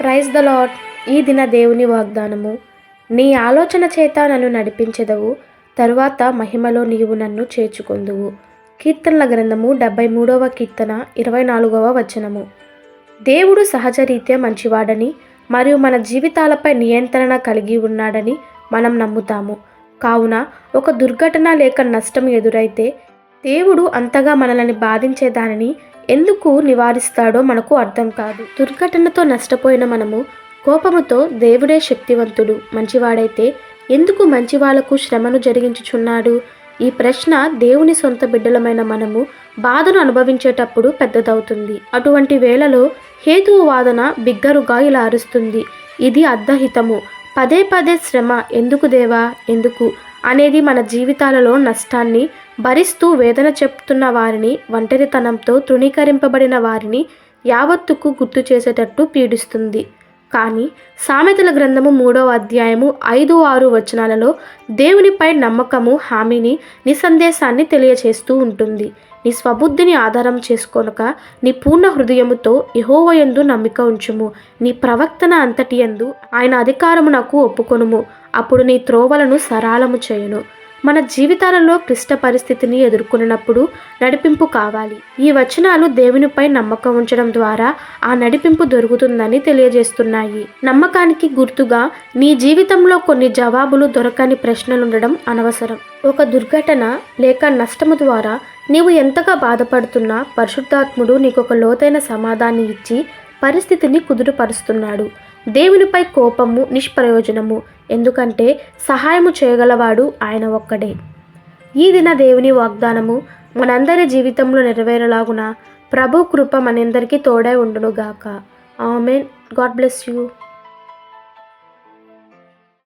Praise the lord ఈ దిన దేవుని వాగ్దానము. నీ ఆలోచన చేత నన్ను నడిపించెదవు తరువాత మహిమలో నీవు నన్ను చేర్చుకొందువు. కీర్తనల గ్రంథము డెబ్బై మూడవ కీర్తన ఇరవై నాలుగవ వచనము. దేవుడు సహజరీత్యా మంచివాడని మరియు మన జీవితాలపై నియంత్రణ కలిగి ఉన్నాడని మనం నమ్ముతాము. కావున ఒక దుర్ఘటన లేక నష్టం ఎదురైతే దేవుడు అంతగా మనల్ని బాధించే దానిని ఎందుకు నివారిస్తాడో మనకు అర్థం కాదు. దుర్ఘటనతో నష్టపోయిన మనము కోపముతో దేవుడే శక్తివంతుడు మంచివాడైతే ఎందుకు మంచి వాళ్ళకు శ్రమను జరిగించుచున్నాడు? ఈ ప్రశ్న దేవుని సొంత బిడ్డలమైన మనము బాధను అనుభవించేటప్పుడు పెద్దదవుతుంది. అటువంటి వేళలో హేతువు వాదన బిగ్గరుగా ఇలా అరుస్తుంది. ఇది అర్ధహితము. పదే పదే శ్రమ ఎందుకు దేవా? ఎందుకు? అనేది మన జీవితాలలో నష్టాన్ని భరిస్తూ వేదన చెప్తున్న వారిని ఒంటరితనంతో తృణీకరింపబడిన వారిని యావత్తుకు గుర్తు చేసేటట్టు పీడిస్తుంది. కానీ సామెతల గ్రంథము మూడవ అధ్యాయము ఐదు ఆరు వచనాలలో దేవునిపై నమ్మకము హామీని నిసందేశాన్ని తెలియచేస్తూ ఉంటుంది. నీ స్వబుద్ధిని ఆధారం చేసుకొనక నీ పూర్ణ హృదయముతో యహోవయందు నమ్మిక ఉంచుము. నీ ప్రవక్తన అంతటి యందు ఆయన అధికారము నాకు ఒప్పుకొనుము. అప్పుడు నీ త్రోవలను సరాలము చేయును. మన జీవితాలలో క్లిష్ట పరిస్థితిని ఎదుర్కొన్నప్పుడు నడిపింపు కావాలి. ఈ వచనాలు దేవునిపై నమ్మకం ఉంచడం ద్వారా ఆ నడిపింపు దొరుకుతుందని తెలియజేస్తున్నాయి. నమ్మకానికి గుర్తుగా నీ జీవితంలో కొన్ని జవాబులు దొరకని ప్రశ్నలుండడం అనవసరం. ఒక దుర్ఘటన లేక నష్టము ద్వారా నీవు ఎంతగా బాధపడుతున్నా పరిశుద్ధాత్ముడు నీకు ఒక లోతైన సమాధాన్ని ఇచ్చి పరిస్థితిని కుదురుపరుస్తున్నాడు దేవునిపై కోపము నిష్ప్రయోజనము ఎందుకంటే సహాయము చేయగలవాడు ఆయన ఒక్కడే. ఈ దిన దేవుని వాగ్దానము మనందరి జీవితంలో నెరవేరలాగున ప్రభు కృప మనందరికీ తోడై ఉండునుగాక. ఆమెన్. God bless you.